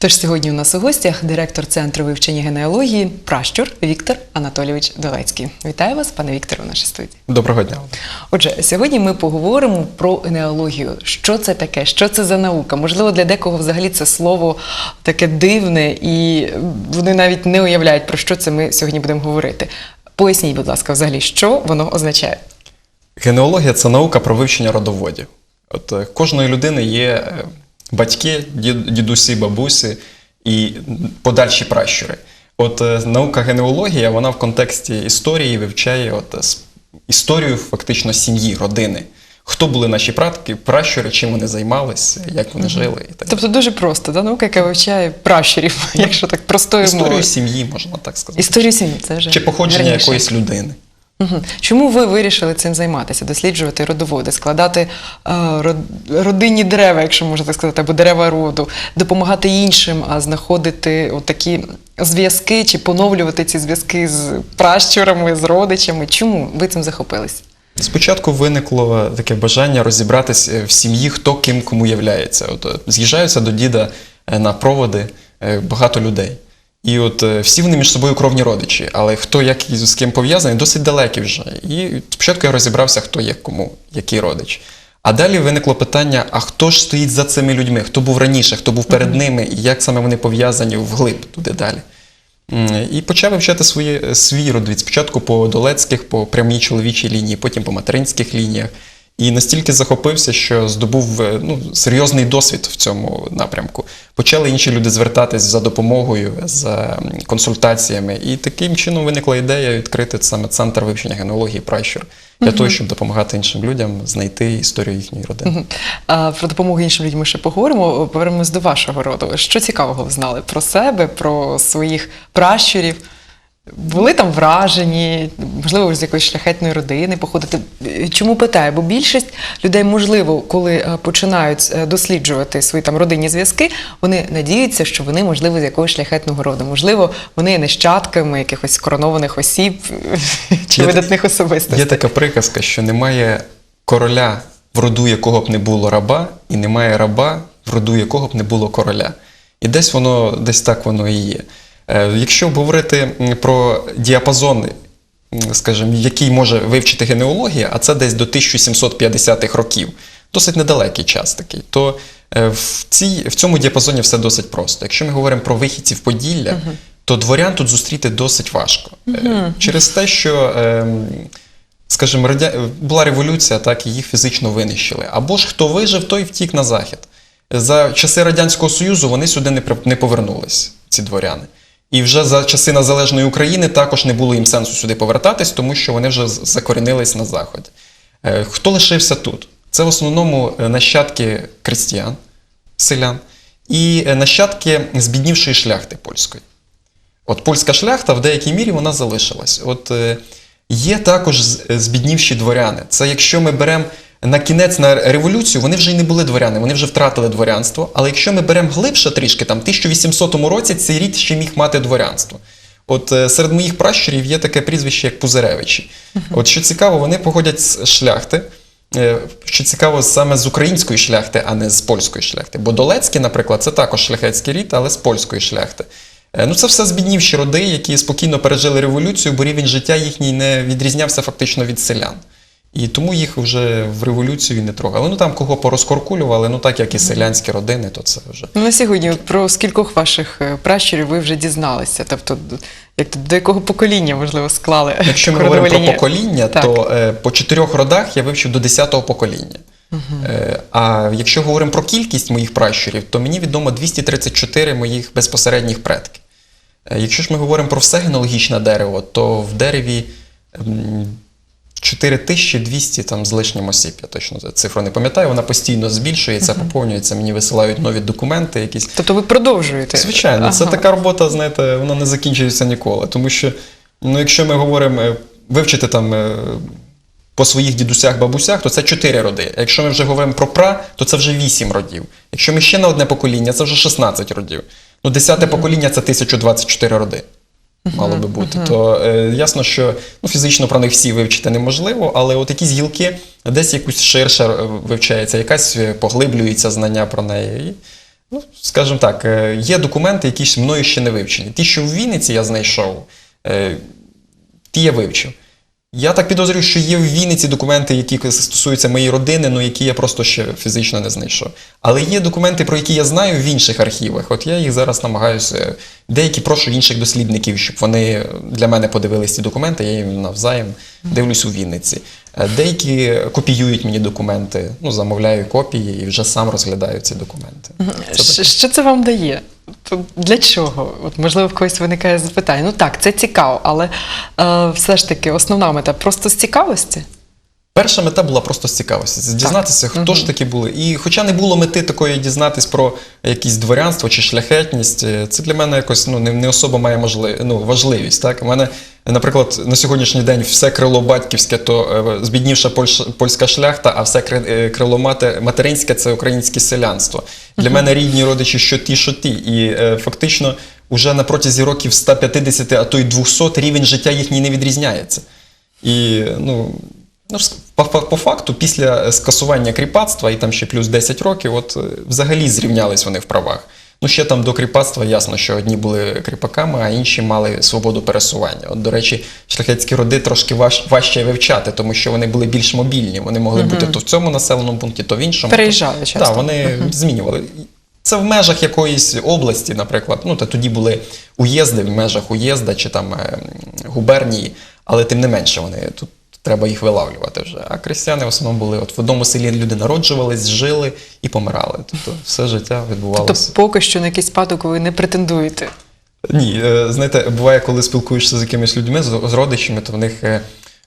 Тож сьогодні у нас у гостях директор центру вивчення генеалогії Пращур Віктор Анатолійович Долецький. Вітаю вас, пане Вікторе, у нашій студії. Доброго дня. Отже, сьогодні ми поговоримо про генеалогію. Що це таке? Що це за наука? Можливо, для декого взагалі це слово таке дивне, і вони навіть не уявляють, про що це ми сьогодні будемо говорити. Поясніть, будь ласка, взагалі, що воно означає? Генеалогія це наука про вивчення родоводів. От е, кожної людини є е, батьки, дідусі, бабусі і подальші пращури. От е, наука генеалогія, вона в контексті історії вивчає от, е, історію фактично сім'ї, родини. Хто були наші прадки, пращури, чим вони займалися, як вони жили і так. Тобто дуже просто, да? наука, яка вивчає пращурів, якщо так простою мовою. Історію сім'ї, можна так сказати. Історію сім'ї, це вже Чи походження гарніше. якоїсь людини. Чому ви вирішили цим займатися, досліджувати родоводи, складати е, родинні дерева, якщо можна так сказати, або дерева роду, допомагати іншим, а знаходити такі зв'язки чи поновлювати ці зв'язки з пращурами, з родичами? Чому ви цим захопились? Спочатку виникло таке бажання розібратися в сім'ї, хто ким кому являється. От е, з'їжджаються до діда е, на проводи е, багато людей. І от е, всі вони між собою кровні родичі, але хто як і з ким пов'язаний, досить далекі вже. І спочатку я розібрався, хто є кому, який родич. А далі виникло питання: а хто ж стоїть за цими людьми? Хто був раніше, хто був перед ними, і як саме вони пов'язані вглиб туди далі. І почав вивчати свої, свій родовід. Спочатку по долецьких, по прямій чоловічій лінії, потім по материнських лініях. І настільки захопився, що здобув е, ну, серйозний досвід в цьому напрямку. Почали інші люди звертатись за допомогою, за консультаціями. І таким чином виникла ідея відкрити саме центр вивчення генеалогії пращур для того, щоб допомагати іншим людям знайти історію їхньої родини. Мгм. А про допомогу іншим людям ми ще поговоримо. Повернемось до вашого роду. Що цікавого ви знали про себе, про своїх пращурів? Були там вражені, можливо, з якоїсь шляхетної родини походити. Чому питаю? Бо більшість людей, можливо, коли е, починають е, досліджувати свої там родинні зв'язки, вони надіються, що вони, можливо, з якогось шляхетного роду. Можливо, вони є нащадками якихось коронованих осіб чи Є- видатних особистостей. Є така приказка, що немає короля, в роду якого б не було раба, і немає раба, в роду якого б не було короля. І десь воно, десь так воно і є. Е, Якщо говорити про діапазон, скажімо, який може вивчити генеалогія, а це десь до 1750-х років, досить недалекий час такий, то е, в, цій, в цьому діапазоні все досить просто. Якщо ми говоримо про вихідців Поділля, то дворян тут зустріти досить важко. Е, Через те, що. ем, скажімо, радя... була революція, так і їх фізично винищили. Або ж хто вижив, той втік на захід. За часи Радянського Союзу вони сюди не повернулись, ці дворяни. І вже за часи незалежної України також не було їм сенсу сюди повертатись, тому що вони вже закорінились на заході. Е, Хто лишився тут? Це в основному е, нащадки крестьян, селян, і е, нащадки збіднівшої шляхти польської. От польська шляхта в деякій мірі вона залишилась. От є також збіднівші дворяни. Це якщо ми беремо на кінець на революцію, вони вже й не були дворяни, вони вже втратили дворянство. Але якщо ми беремо глибше трішки, там в 1800 році цей рід ще міг мати дворянство. От е, серед моїх пращурів є таке прізвище, як Пузиревичі. От що цікаво, вони походять з шляхти. Е, Що цікаво, саме з української шляхти, а не з польської шляхти. Бо Долецький, наприклад, це також шляхетський рід, але з польської шляхти. Е, Ну, це все збіднівші роди, які спокійно пережили революцію, бо рівень життя їхній не відрізнявся фактично від селян. І тому їх вже в революцію не трогали. Ну там кого порозкоркулювали, ну так як і селянські родини, то це вже. Ну, на сьогодні от про скількох ваших е, пращурів ви вже дізналися? Тобто, як то, до якого покоління, можливо, склали? Якщо ми говоримо про покоління, Так. то е, по чотирьох родах я вивчив до 10-го покоління. Е, а якщо говоримо про кількість моїх пращурів, то мені відомо 234 моїх безпосередніх предки. Е, якщо ж ми говоримо про все генеалогічне дерево, то в дереві м, 4200 там з лишнім осіб, я точно цифру не пам'ятаю, вона постійно збільшується, поповнюється, мені висилають нові документи якісь. Тобто ви продовжуєте? Звичайно, це така робота, знаєте, вона не закінчується ніколи. Тому що, ну, якщо ми говоримо е, вивчити там е, по своїх дідусях, бабусях, то це чотири роди. А якщо ми вже говоримо про пра, то це вже вісім родів. Якщо ми ще на одне покоління, це вже 16 родів. Ну, десяте покоління це 1024 роди. Мало би бути. То е, ясно, що ну, фізично про них всі вивчити неможливо, але от якісь гілки десь якусь ширше е, вивчається, якась е, поглиблюється знання про неї. І Ну, скажімо так, е, є документи, які мною ще не вивчені. Ті, що в Вінниці я знайшов, е, ті я вивчив. Я так підозрюю, що є в Вінниці документи, які стосуються моєї родини, ну які я просто ще фізично не знайшов. Але є документи, про які я знаю в інших архівах. От я їх зараз намагаюся. Деякі прошу інших дослідників, щоб вони для мене подивилися ці документи, я їм навзаєм дивлюсь у Вінниці. Е, Деякі копіюють мені документи, ну замовляю копії і вже сам розглядаю ці документи. Це Що, що це вам дає? Для чого? От, можливо, в когось виникає запитання. Ну так, це цікаво, але е, все ж таки основна мета просто з цікавості. Перша мета була просто з цікавості, дізнатися, хто ж такі були. І хоча не було мети такої дізнатись про якесь дворянство чи шляхетність, е, це для мене якось ну, не, не особо має можли, ну, важливість. Так? У мене, наприклад, на сьогоднішній день все крило батьківське, то е, збіднівша польш, польська шляхта, а все е, крило мати, материнське це українське селянство. Для мене рідні родичі, що ті, що ті. І фактично, уже на протязі років 150, а то й 200 рівень життя їхній не відрізняється. І ну, ну по, по, по факту, після скасування кріпацтва і там ще плюс 10 років, от е, взагалі зрівнялись вони в правах. Ну, ще там до кріпацтва ясно, що одні були кріпаками, а інші мали свободу пересування. От, до речі, шляхетські роди трошки важ, важче вивчати, тому що вони були більш мобільні. Вони могли бути то в цьому населеному пункті, то в іншому. Переїжджали часто. Так, вони змінювали. Це в межах якоїсь області, наприклад. Ну, та тоді були уїзди в межах уїзда чи там е, губернії, але тим не менше вони тут треба їх вилавлювати вже. А крестьяни в основному були от в одному селі люди народжувались, жили і помирали. Тобто все життя відбувалося. Тобто поки що на якийсь спадок ви не претендуєте. Ні, е, знаєте, буває, коли спілкуєшся з якимись людьми, з, родичами, то в них е,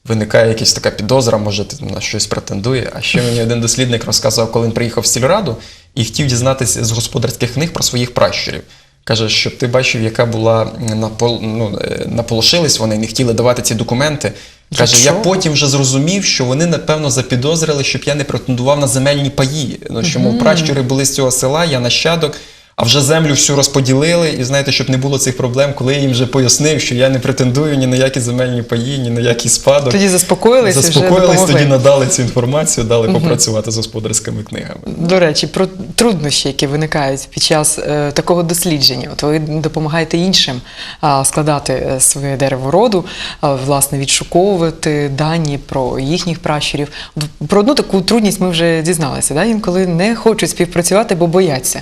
виникає якась така підозра, може, ти на щось претендує. А ще мені один дослідник розказував, коли він приїхав в сільраду і хотів дізнатися з господарських книг про своїх пращурів. Каже, щоб ти бачив, яка була напол, ну, е, наполошились вони, не хотіли давати ці документи. Каже, я потім вже зрозумів, що вони напевно запідозрили, щоб я не претендував на земельні паї. Ну, що мов пращури були з цього села, я нащадок, а вже землю всю розподілили. І знаєте, щоб не було цих проблем, коли я їм вже пояснив, що я не претендую ні на які земельні паї, ні на який спадок. Тоді заспокоїлись Заспокоїлись, тоді надали цю інформацію, дали попрацювати з господарськими книгами. До речі, про труднощі, які виникають під час е, такого дослідження. От ви допомагаєте іншим а, складати е, своє дерево роду, а, власне, відшуковувати дані про їхніх пращурів. Про одну таку трудність ми вже дізналися. Да? Інколи не хочуть співпрацювати, бо бояться,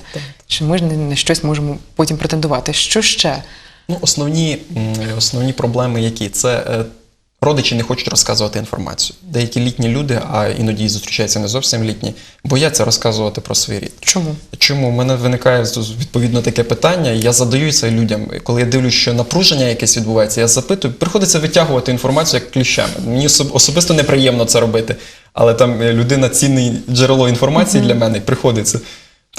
що ми ж на щось можемо потім претендувати. Що ще? Ну, основні, основні проблеми які? Це е, родичі не хочуть розказувати інформацію. Деякі літні люди, а іноді зустрічаються не зовсім літні, бояться розказувати про свій рід. Чому? Чому У мене виникає відповідно таке питання, я задаю це людям. Коли я дивлюсь, що напруження якесь відбувається, я запитую, приходиться витягувати інформацію як кліщами. Мені особ- особисто неприємно це робити, але там е, людина цінне джерело інформації для мене, приходиться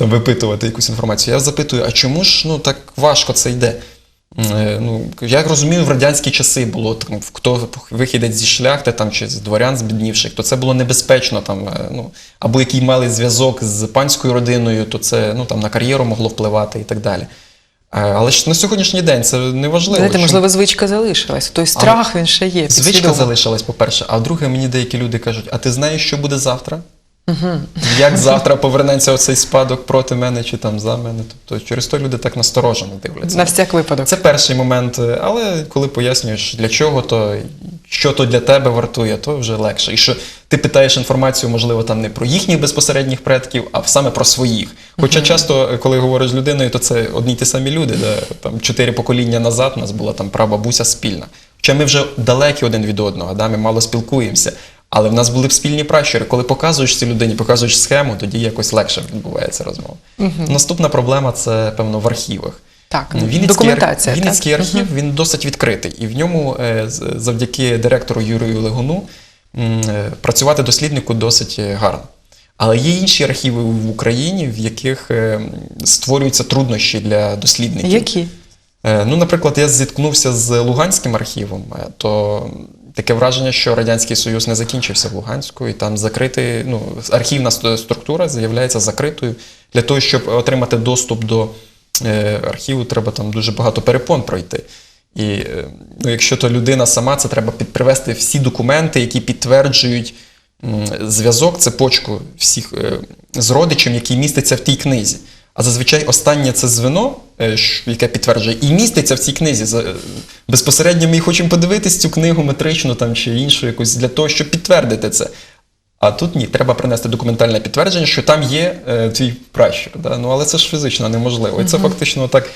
там випитувати якусь інформацію. Я запитую, а чому ж ну так важко це йде? Е, Ну, я розумію, в радянські часи було там, хто вихідець зі шляхти там, чи з дворян збіднівших, то це було небезпечно. Там, е, ну, або які мали зв'язок з панською родиною, то це ну, там, на кар'єру могло впливати і так далі. Е, Але ж на сьогоднішній день це не важливо. Знаєте, можливо, звичка залишилась. Той страх він ще є. Звичка підсвідомо. залишилась, по-перше. А друге, мені деякі люди кажуть: а ти знаєш, що буде завтра? Як завтра повернеться оцей спадок проти мене чи там за мене? Тобто через то люди так насторожено дивляться. На всяк випадок. Це перший момент, але коли пояснюєш, для чого то, що то для тебе вартує, то вже легше. І що ти питаєш інформацію, можливо, там не про їхніх безпосередніх предків, а саме про своїх. Хоча часто, е, коли говориш з людиною, то це одні й ті самі люди. Де, там чотири покоління назад у нас була там прабабуся спільна. Хоча ми вже далекі один від одного, да, ми мало спілкуємося. Але в нас були б спільні пращури. Коли показуєш цій людині, показуєш схему, тоді якось легше відбувається розмова. Наступна проблема це, певно, в архівах. Так, Вінницький, документація. Вінницький так? архів він досить відкритий, і в ньому е, завдяки директору Юрію Легуну е, працювати досліднику досить е, гарно. Але є інші архіви в Україні, в яких створюються труднощі для дослідників. Які? Ну, наприклад, я зіткнувся з Луганським архівом, то таке враження, що Радянський Союз не закінчився в Луганську, і там закритий, ну, архівна структура з'являється закритою. Для того, щоб отримати доступ до е, архіву, треба там дуже багато перепон пройти. І е, ну, якщо то людина сама, це треба під- привести всі документи, які підтверджують зв'язок, цепочку всіх е, з родичем, який міститься в тій книзі. А зазвичай останнє це звено, е, яке підтверджує, і міститься в цій книзі. Е, Безпосередньо ми хочемо подивитись цю книгу метричну там, чи іншу якусь для того, щоб підтвердити це. А тут ні, треба принести документальне підтвердження, що там є е, твій пращур. Да? Ну, але це ж фізично неможливо. І це фактично так,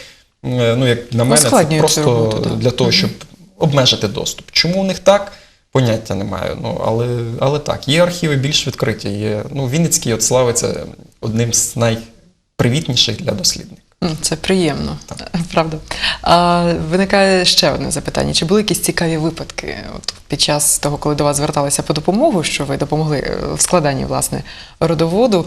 е, ну, як на мене, це просто роботу, да. для того, щоб обмежити доступ. Чому у них так? Поняття не маю. Ну, але, але так, є архіви більш відкриті. Є, ну, Вінницький от славиться одним з найпривітніших для дослідників. Це приємно, правда. А, виникає ще одне запитання: чи були якісь цікаві випадки от, під час того, коли до вас зверталися по допомогу, що ви допомогли е, в складанні власне родоводу,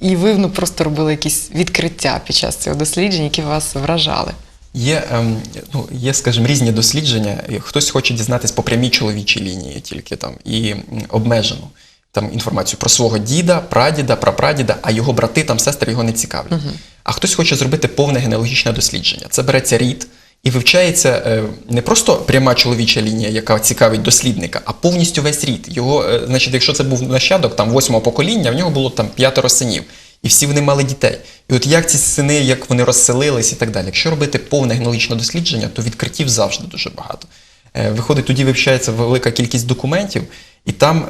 і ви ну, просто робили якісь відкриття під час цього дослідження, які вас вражали? Є, ем, ну, є, скажімо, різні дослідження. Хтось хоче дізнатись по прямій чоловічій лінії тільки там і м, обмежену там інформацію про свого діда, прадіда, прапрадіда, а його брати, там сестри його не цікавлять. А хтось хоче зробити повне генеалогічне дослідження. Це береться рід і вивчається е, не просто пряма чоловіча лінія, яка цікавить дослідника, а повністю весь рід. Його, е, значить, якщо це був нащадок там восьмого покоління, в нього було там п'ятеро синів. І всі вони мали дітей. І от як ці сини, як вони розселились і так далі. Якщо робити повне генеалогічне дослідження, то відкриттів завжди дуже багато. Е, Виходить, тоді вивчається велика кількість документів, і там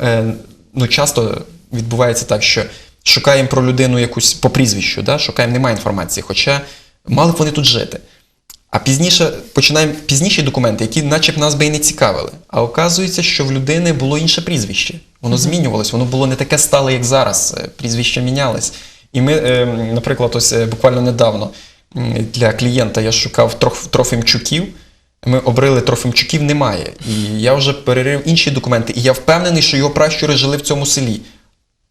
ну, часто відбувається так, що шукаємо про людину якусь по прізвищу, да? шукаємо, немає інформації, хоча мали б вони тут жити. А пізніше починаємо пізніші документи, які наче б нас би і не цікавили. А оказується, що в людини було інше прізвище. Воно змінювалось, воно було не таке стале, як зараз. Е, Прізвища мінялись. І ми, е, наприклад, ось е, буквально недавно для клієнта я шукав Трофимчуків. Ми обрили Трофимчуків, немає. І я вже перерив інші документи, і я впевнений, що його пращури жили в цьому селі.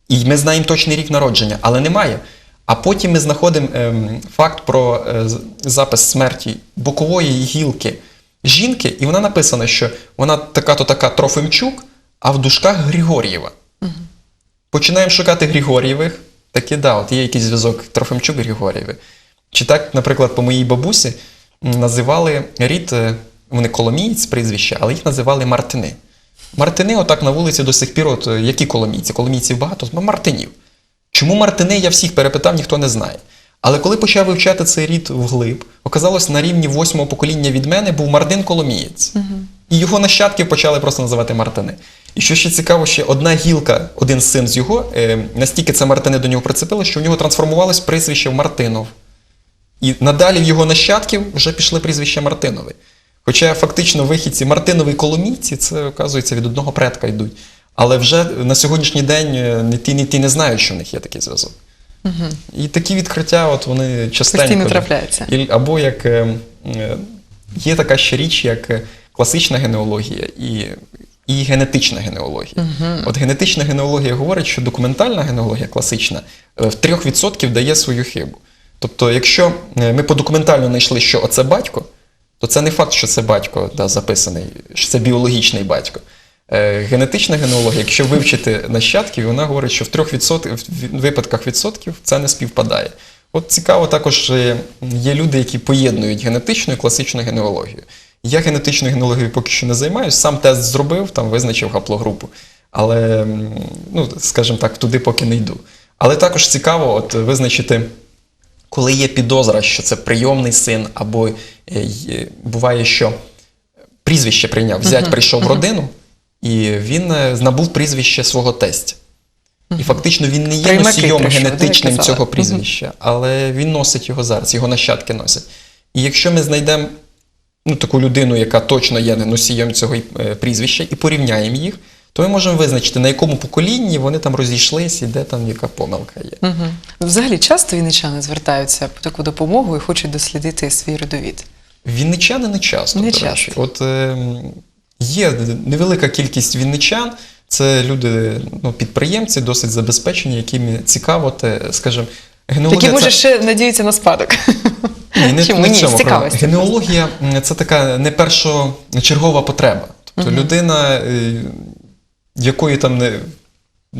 І ми знаємо точний рік народження, але немає. А потім ми знаходимо ем, факт про е, запис смерті бокової гілки жінки, і вона написана, що вона така-то така Трофимчук, а в дужках Григор'єва. Починаємо шукати Григор'євих. Таки, да, от є якийсь зв'язок Трофимчук Григор'єви. Чи так, наприклад, по моїй бабусі називали рід, е, вони коломієць прізвища, але їх називали Мартини. Мартини, отак на вулиці до сих пір, от е, які коломійці? Коломійців багато, ну, Мартинів. Чому Мартини, я всіх перепитав, ніхто не знає. Але коли почав вивчати цей рід вглиб, оказалось, на рівні восьмого покоління від мене був Мартин Коломієць. І його нащадків почали просто називати Мартини. І що ще цікаво, ще одна гілка, один син з його, е, настільки це Мартини до нього прицепило, що в нього трансформувалось прізвище в Мартинов. І надалі в його нащадків вже пішли прізвища Мартинови. Хоча фактично вихідці Мартинови Коломійці, це, оказується, від одного предка йдуть. Але вже на сьогоднішній день е, ні ті, ні ті не знають, що в них є такий зв'язок. І такі відкриття, от вони частенько. Постійно трапляються. Або як е, е, є така ще річ, як класична генеалогія і, і генетична генеалогія. От генетична генеалогія говорить, що документальна генеалогія класична в 3% дає свою хибу. Тобто, якщо е, ми по документально знайшли, що оце батько, то це не факт, що це батько да, записаний, що це біологічний батько. Е, Генетична генеалогія, якщо вивчити нащадків, вона говорить, що в 3% в випадках відсотків це не співпадає. От цікаво, також е, є люди, які поєднують генетичну і класичну генеалогію. Я генетичною генеалогією поки що не займаюся, сам тест зробив, там визначив гаплогрупу. Але, ну, скажімо так, туди поки не йду. Але також цікаво от, визначити коли є підозра, що це прийомний син, або е, буває, що прізвище прийняв, зять прийшов в родину, і він е, набув прізвище свого тестя. І фактично він не є Приймаки носієм прийшов, генетичним цього прізвища, але він носить його зараз, його нащадки носять. І якщо ми знайдемо ну, таку людину, яка точно є носієм цього е, прізвища, і порівняємо їх, то ми можемо визначити, на якому поколінні вони там розійшлись і де там яка помилка є. Угу. Взагалі, часто вінничани звертаються по таку допомогу і хочуть дослідити свій родовід. Вінничани не часто. Не до часто. От е, є невелика кількість вінничан. Це люди, ну, підприємці, досить забезпечені, яким цікаво, те, скажімо, генеалогія. Такі, може, це... ще надіються на спадок. Ні, не, Чому не ні, цьому м, це така не першочергова потреба. Тобто людина, е, якої там не.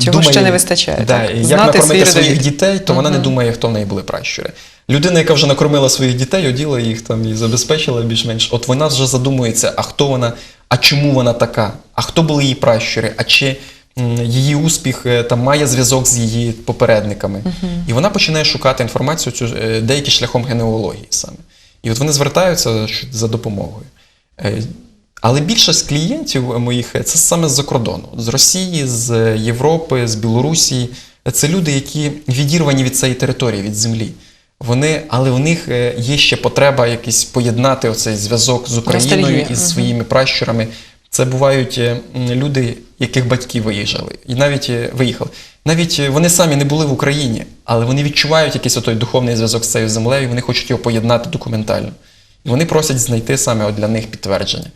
Чого ще не вистачає, Да, так? як Знати накормити свій своїх дітей, то вона не думає, хто в неї були пращури. Людина, яка вже накормила своїх дітей, оділа їх там і забезпечила більш-менш. От вона вже задумується, а хто вона, а чому вона така, а хто були її пращури, а чи її успіх е, там має зв'язок з її попередниками. І вона починає шукати інформацію цю е, деякі шляхом генеалогії саме. І от вони звертаються за допомогою. Але більшість клієнтів моїх е, це саме з-за кордону, з Росії, з Європи, з Білорусі. Це люди, які відірвані від цієї території, від землі. Вони, але у них е, є ще потреба якийсь поєднати оцей зв'язок з Україною і з своїми пращурами. Це бувають е, люди, яких батьки виїжджали, і навіть виїхали. Навіть вони самі не були в Україні, але вони відчувають якийсь отой духовний зв'язок з цією землею, і вони хочуть його поєднати документально. І вони просять знайти саме от для них підтвердження.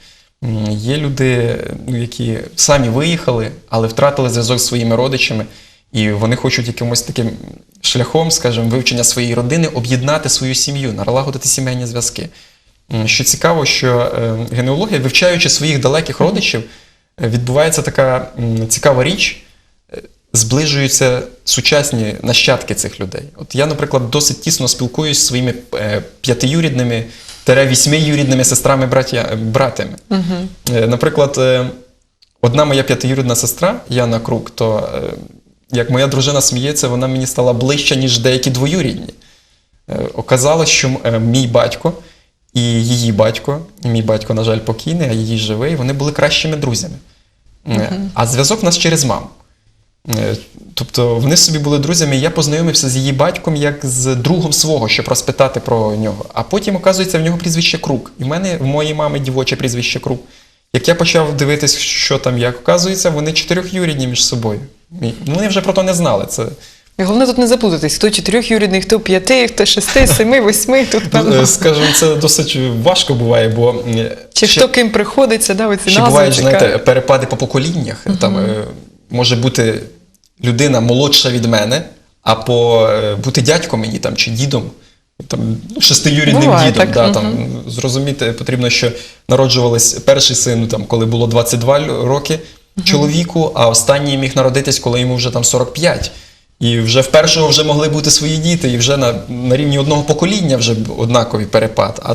Є люди, ну, які самі виїхали, але втратили зв'язок з своїми родичами, і вони хочуть якимось таким шляхом, скажімо, вивчення своєї родини, об'єднати свою сім'ю, налагодити сімейні зв'язки. Що цікаво, що е, генеалогія, вивчаючи своїх далеких родичів, е, відбувається така цікава річ. Е, Зближуються сучасні нащадки цих людей. От я, наприклад, досить тісно спілкуюсь зі своїми п'ятиюрідними тере вісьмиюрідними сестрами братя, братами. Е, Наприклад, е, одна моя п'ятиюрідна сестра Яна Крук, то е, як моя дружина сміється, вона мені стала ближча, ніж деякі двоюрідні. Оказалось, що мій батько і її батько, і мій батько, на жаль, покійний, а її живий, вони були кращими друзями. Е, А зв'язок в нас через маму. Е, Тобто вони собі були друзями, і я познайомився з її батьком як з другом свого, щоб розпитати про нього. А потім, оказується, в нього прізвище Крук. І в мене, в моїй мами дівоче прізвище Крук. Як я почав дивитись, що там як, оказується, вони чотирьохюрідні між собою. І Вони вже про то не знали. Це головне тут не заплутатись, хто чотирьохюрідний, хто п'яти, хто шести, семи, восьми. Тут певно. скажімо, це досить важко буває, бо е, Чи ще- хто ким приходиться, да, оці назви бувають, знаєте, перепади по поколіннях. Там е, може бути людина молодша від мене, а по е, бути дядьком мені там чи дідом. Там, ну, шестиюрідним Буває дідом. так, Да, там, зрозуміти потрібно, що народжувались перший син, там, коли було 22 л- роки чоловіку, а останній міг народитись, коли йому вже там 45. І вже в першого вже могли бути свої діти, і вже на, на рівні одного покоління вже однаковий перепад. А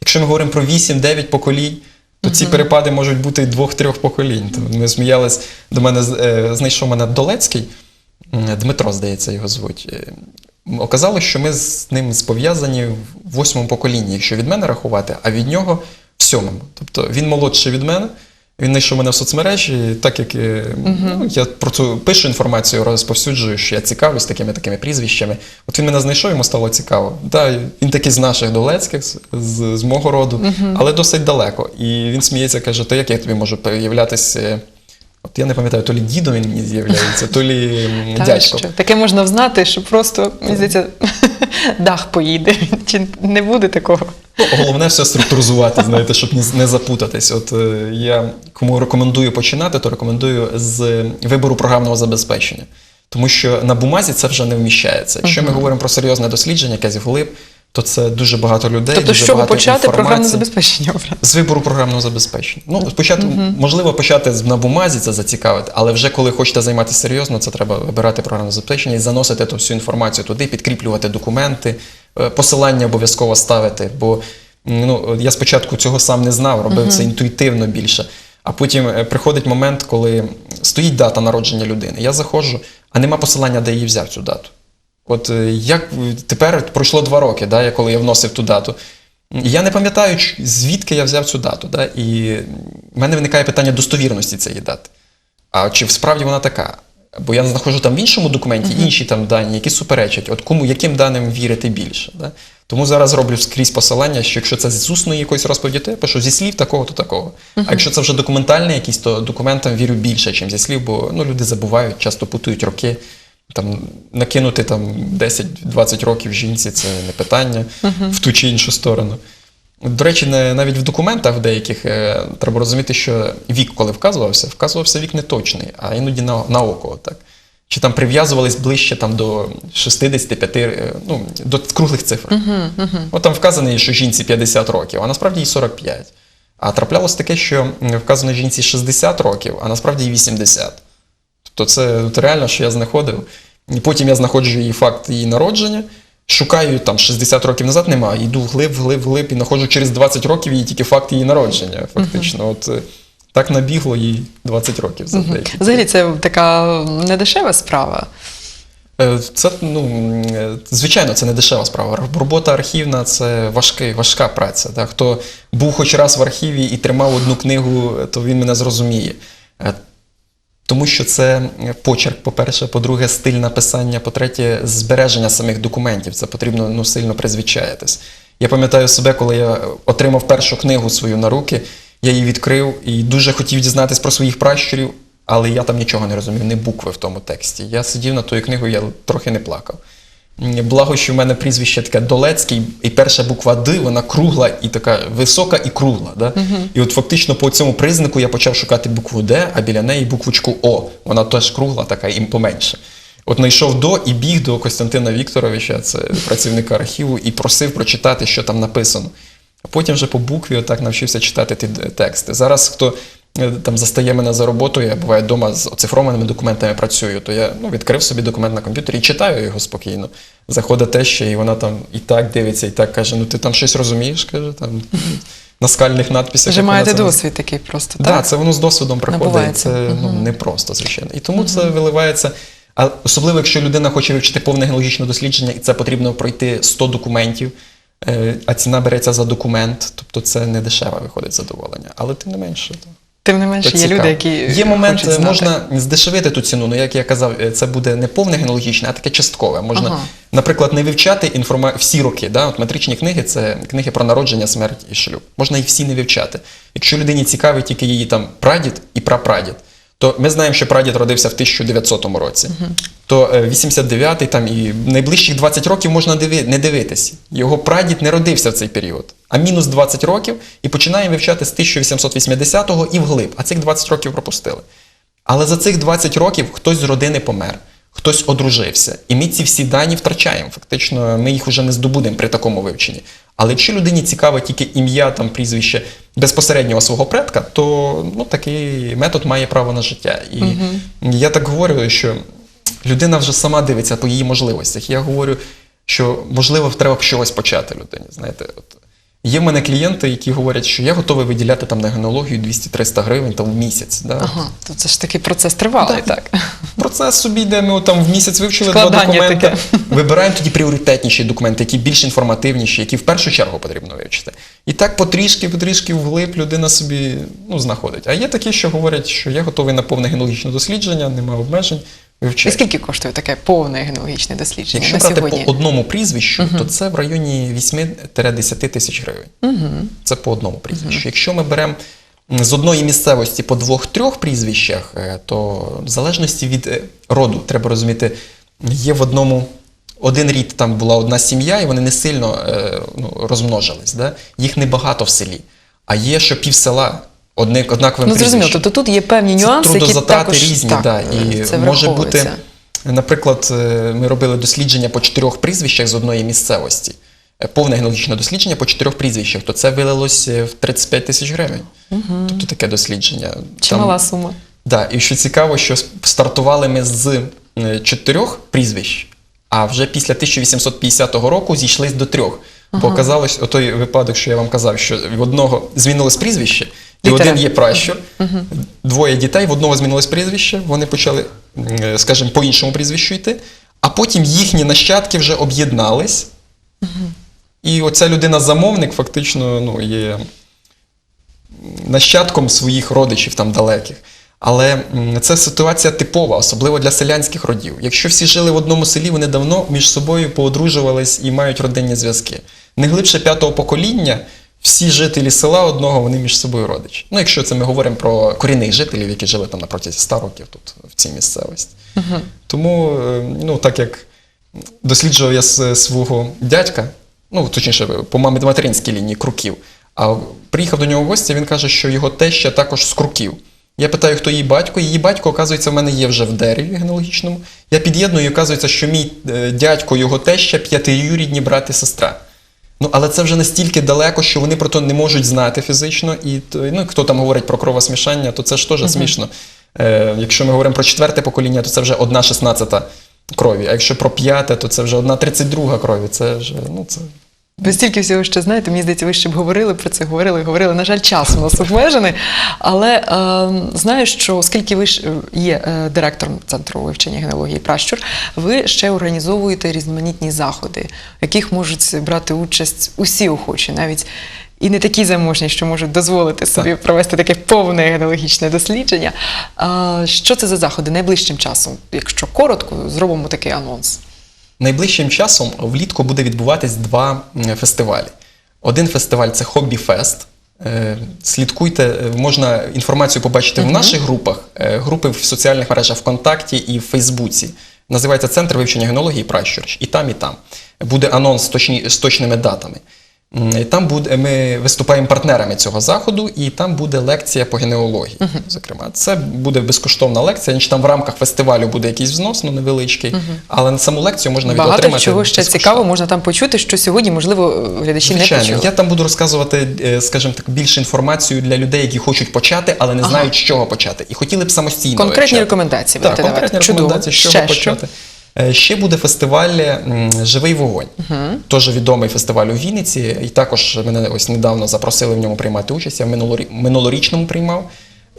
якщо ми говоримо про 8-9 поколінь, то ці перепади можуть бути двох-трьох поколінь. Тому ми сміялись, до мене е, знайшов мене Долецький, Дмитро, здається, його звуть. Е, Оказалось, що ми з ним пов'язані в восьмому поколінні, якщо від мене рахувати, а від нього в сьомому. Тобто він молодший від мене. Він знайшов мене в соцмережі, так як е, ну, я про цю пишу інформацію, розповсюджую, що я цікавлюсь такими такими прізвищами. От він мене знайшов, йому стало цікаво. Да, він такий з наших долецьких, з, з, з мого роду, але досить далеко. І він сміється, каже: то як я тобі можу появлятися? От я не пам'ятаю, то лі дідом він мені з'являється, то лі Та, що? Таке можна взнати, що просто, мені здається, дах поїде. Чи не буде такого? Ну, головне все структуризувати, знаєте, щоб не, запутатись. От е, я кому рекомендую починати, то рекомендую з вибору програмного забезпечення. Тому що на бумазі це вже не вміщається. Якщо ми говоримо про серйозне дослідження, якесь вглиб, то це дуже багато людей. Тобто, дуже багато почати програмне забезпечення. З вибору програмного забезпечення. Ну, спочатку, можливо, почати на бумазі це зацікавити, але вже коли хочете займатися серйозно, це треба вибирати програмне забезпечення і заносити ту всю інформацію туди, підкріплювати документи, е, посилання обов'язково ставити. Бо ну, я спочатку цього сам не знав, робив це інтуїтивно більше. А потім е, приходить момент, коли стоїть дата народження людини. Я заходжу, а нема посилання, де її взяв цю дату. От е, як тепер пройшло два роки, да, коли я вносив ту дату. Я не пам'ятаю, звідки я взяв цю дату. Да? І в мене виникає питання достовірності цієї дати. А чи справді вона така? Бо я знаходжу там в іншому документі інші там дані, які суперечать, от кому яким даним вірити більше. Да? Тому зараз роблю скрізь посилання, що якщо це з усної якоїсь розповіді, то я пишу зі слів такого, то такого. А якщо це вже документальний якийсь, то документам вірю більше, ніж зі слів, бо ну, люди забувають, часто путають роки. Там накинути там 10-20 років жінці це не питання в ту чи іншу сторону. До речі, не, навіть в документах в деяких е, треба розуміти, що вік, коли вказувався, вказувався вік не точний, а іноді на, на око. Так. Чи там прив'язувались ближче там, до 65, е, ну, до круглих цифр. От там вказано, що жінці 50 років, а насправді їй 45. А траплялось таке, що вказано жінці 60 років, а насправді їй 80. Тобто це от реально, що я знаходив. І потім я знаходжу її факт її народження, шукаю там 60 років назад немає, йду вглиб, вглиб, вглиб і знаходжу через 20 років її тільки факт її народження, фактично. От, е, Так набігло їй 20 років за деякі. Взагалі, це така недешева справа. Е, Це ну е, звичайно, це не дешева справа. Робота архівна це важкий, важка праця. Так? Хто був хоч раз в архіві і тримав одну книгу, то він мене зрозуміє. Е, Тому що це почерк, по-перше, по-друге, стиль написання, по-третє, збереження самих документів. Це потрібно ну, сильно призвичаєтесь. Я пам'ятаю себе, коли я отримав першу книгу свою на руки, я її відкрив і дуже хотів дізнатись про своїх пращурів, але я там нічого не розумів, не букви в тому тексті. Я сидів на тою книгою, я трохи не плакав. Благо, що в мене прізвище таке Долецький, і перша буква Д, вона кругла і така висока і кругла. Да? І от фактично по цьому признаку я почав шукати букву Д, а біля неї буквочку О. Вона теж кругла, така і поменше. От знайшов до і біг до Костянтина Вікторовича, це працівника архіву, і просив прочитати, що там написано. А потім вже по букві отак навчився читати ті тексти. Зараз хто там застає мене за роботою, я буває вдома з оцифрованими документами працюю, то я ну, відкрив собі документ на комп'ютері і читаю його спокійно. Заходить теща, і вона там і так дивиться, і так каже: ну ти там щось розумієш? каже, там на скальних надписях. Вже маєте це досвід такий просто. так, да, це воно з досвідом приходить. Набувається. Це ну, непросто, звичайно. І тому це виливається. А особливо, якщо людина хоче вивчити повне генеалогічне дослідження, і це потрібно пройти 100 документів, е, а ціна береться за документ, тобто це не дешеве виходить задоволення. Але тим не менше. Тим не менше, є люди, які. Є момент, знати. можна здешевити ту ціну, ну як я казав, е, це буде не повне генологічне, а таке часткове. Можна, Ага. наприклад, не вивчати інформа... всі роки. Да? От метричні книги це книги про народження, смерть і шлюб. Можна їх всі не вивчати. Якщо людині цікавить тільки її там прадід і прапрадід, то ми знаємо, що прадід родився в 1900 році. То е, 89-й там і найближчих 20 років можна диви... не дивитись. Його прадід не родився в цей період. А мінус 20 років і починаємо вивчати з 1880-го і вглиб. А цих 20 років пропустили. Але за цих 20 років хтось з родини помер, хтось одружився. І ми ці всі дані втрачаємо. Фактично, ми їх вже не здобудемо при такому вивченні. Але якщо людині цікаве тільки ім'я, там прізвище безпосереднього свого предка, то ну, такий метод має право на життя. І я так говорю, що людина вже сама дивиться по її можливостях. Я говорю, що можливо треба б чогось почати людині. Знаєте, от є в мене клієнти, які говорять, що я готовий виділяти там на генеалогію 200-300 гривень там в місяць. Да? Ага, то це ж такий процес тривалий, так. Процес собі йде, ми там в місяць вивчили два документи. таке. Вибираємо тоді пріоритетніші документи, які більш інформативніші, які в першу чергу потрібно вивчити. І так потрішки, потрішки вглиб людина собі ну, знаходить. А є такі, що говорять, що я готовий на повне генеалогічне дослідження, немає обмежень. І скільки коштує таке повне генеалогічне дослідження Якщо на брати сьогодні? по одному прізвищу, то це в районі 8-10 тисяч гривень. Це по одному прізвищу. Якщо ми беремо з одної місцевості по двох-трьох прізвищах, е, то в залежності від е, роду, треба розуміти, є в одному. Один рід там була одна сім'я, і вони не сильно е, ну, розмножились. Да? Їх небагато в селі. А є, що пів села одне, однаковим Ну, зрозуміло, тобто тут є певні Це нюанси, які також різні, так, да, і це може бути, наприклад, е, ми робили дослідження по чотирьох прізвищах з одної місцевості. Е, Повне генеалогічне дослідження по чотирьох прізвищах, то це вилилось е, в 35 тисяч гривень. Тобто таке дослідження. Чимала сума. Да, і що цікаво, що стартували ми з е, чотирьох прізвищ, а вже після 1850 року зійшлись до трьох. Бо оказалось, отой випадок, що я вам казав, що в одного змінилось прізвище, і один є пращур, двоє дітей, в одного змінилось прізвище, вони почали, скажімо, по іншому прізвищу йти, а потім їхні нащадки вже об'єднались. І оця людина-замовник фактично ну, є нащадком своїх родичів там далеких. Але це ситуація типова, особливо для селянських родів. Якщо всі жили в одному селі, вони давно між собою поодружувались і мають родинні зв'язки. Не глибше п'ятого покоління, всі жителі села одного вони між собою родичі. Ну, якщо це ми говоримо про корінних жителів, які жили там на протязі 100 років тут, в цій місцевості. Тому, е, ну, так як досліджував я свого дядька, ну точніше, по мамі материнській лінії круків. А приїхав до нього в гості, він каже, що його теща також з круків. Я питаю, хто її батько. Її батько, оказується, в мене є вже в дереві генеалогічному. Я під'єдную, і оказується, що мій е, дядько, його теща, п'ятиюрідні брат і сестра. Ну, але це вже настільки далеко, що вони про то не можуть знати фізично. І ну, хто там говорить про кровосмішання, то це ж теж смішно. Е, якщо ми говоримо про четверте покоління, то це вже одна шістнадцята крові. А якщо про п'яте, то це вже одна тридцять друга крові. Це вже ну це Ви стільки всього ще знаєте, мені здається, ви ще б говорили про це, говорили, говорили. На жаль, час у нас обмежений. Але е, знаю, що оскільки ви ж е, є е, директором центру вивчення генеалогії пращур, ви ще організовуєте різноманітні заходи, в яких можуть брати участь усі охочі, навіть і не такі заможні, що можуть дозволити собі провести таке повне генеалогічне дослідження. А, що це за заходи найближчим часом? Якщо коротко, зробимо такий анонс. Найближчим часом влітку буде відбуватись два фестивалі. Один фестиваль це Хобі Фест. Слідкуйте, е, можна інформацію побачити в наших групах, е, групи в соціальних мережах ВКонтакті і в Фейсбуці. Називається Центр вивчення генології Пращурч. І там, і там. Буде анонс з точними датами. І там буде, ми виступаємо партнерами цього заходу, і там буде лекція по генеалогії. Зокрема, це буде безкоштовна лекція. Ніж там в рамках фестивалю буде якийсь взнос, ну невеличкий, але на саму лекцію можна Багато отримати чого ще безкоштовно. цікаво можна там почути, що сьогодні, можливо, глядачі не Звичайно, почули. я там буду розказувати, е, скажімо так, більше інформацію для людей, які хочуть почати, але не знають, з чого почати, і хотіли б самостійно Конкретні вивчати. рекомендації Так, конкретні давати. Рекомендації, з чого Ще почати. Е, Ще буде фестиваль Живий вогонь. Теж відомий фестиваль у Вінниці. І також мене ось недавно запросили в ньому приймати участь. Я в минулорічному приймав.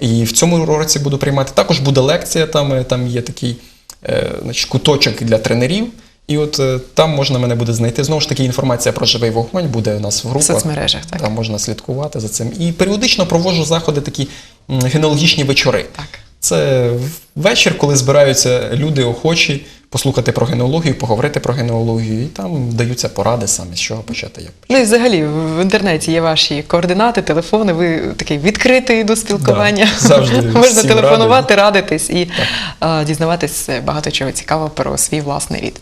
І в цьому році буду приймати. Також буде лекція, там, е, там є такий е, значить, куточок для тренерів. І от е, там можна мене буде знайти. Знову ж таки, інформація про живий вогонь буде у нас в групах. В соцмережах, так. Там можна слідкувати за цим. І періодично проводжу заходи такі м, генеалогічні вечори. Так. Це вечір, коли збираються люди охочі послухати про генеалогію, поговорити про генеалогію, і там даються поради саме, з чого почати. Як. Ну і взагалі в інтернеті є ваші координати, телефони. Ви такий відкритий до спілкування. Да, завжди можна телефонувати, радитись і а, дізнаватись багато чого цікавого про свій власний рід.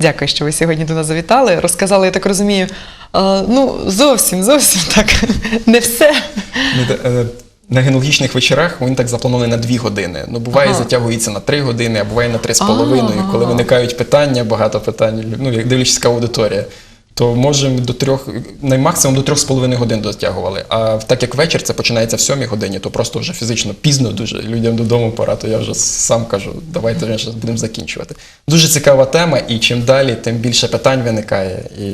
Дякую, що ви сьогодні до нас завітали. Розказали, я так розумію. а, ну зовсім, зовсім так не все. На генеалогічних вечорах він так запланований на дві години. Ну, буває, Ага. затягується на три години, а буває на три з А, половиною. Коли виникають питання, багато питань, ну, як дивлячись, яка аудиторія, то можемо до трьох, наймаксимум до трьох з половиною годин дотягували. А так як вечір це починається в сьомій годині, то просто вже фізично пізно дуже людям додому пора, то я вже сам кажу, давайте вже будемо закінчувати. Дуже цікава тема, і чим далі, тим більше питань виникає, і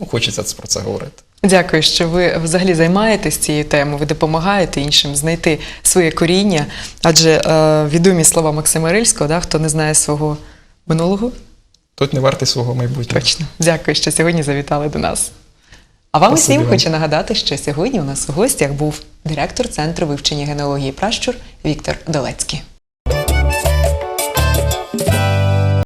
ну, хочеться про це говорити. Дякую, що ви взагалі займаєтесь цією темою. Ви допомагаєте іншим знайти своє коріння. Адже е, відомі слова Максима Рильського, да, хто не знає свого минулого, Тут не вартий свого майбутнього. точно. Дякую, що сьогодні завітали до нас. А вам Спасибі усім вам. хочу нагадати, що сьогодні у нас у гостях був директор Центру вивчення генеалогії пращур Віктор Долецький.